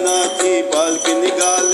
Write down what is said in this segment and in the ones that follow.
गजाननाची पालखी निघाली.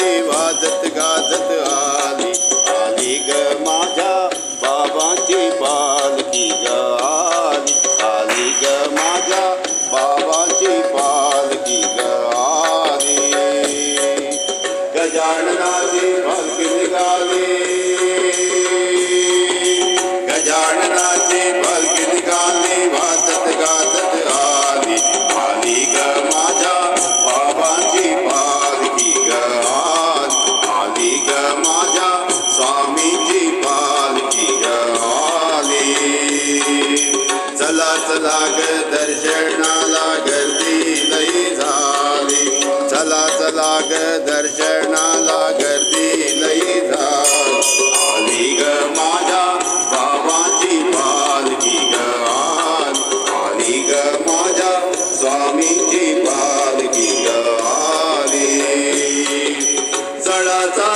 लाग दर्शनाला गर्दी लई झाली. चला चला ग दर्शनाला गर्दी लई झाली ग माझ्या बाबाची पालकी ग आली. ग माझ्या स्वामीची पालकी ग आली. चढाचा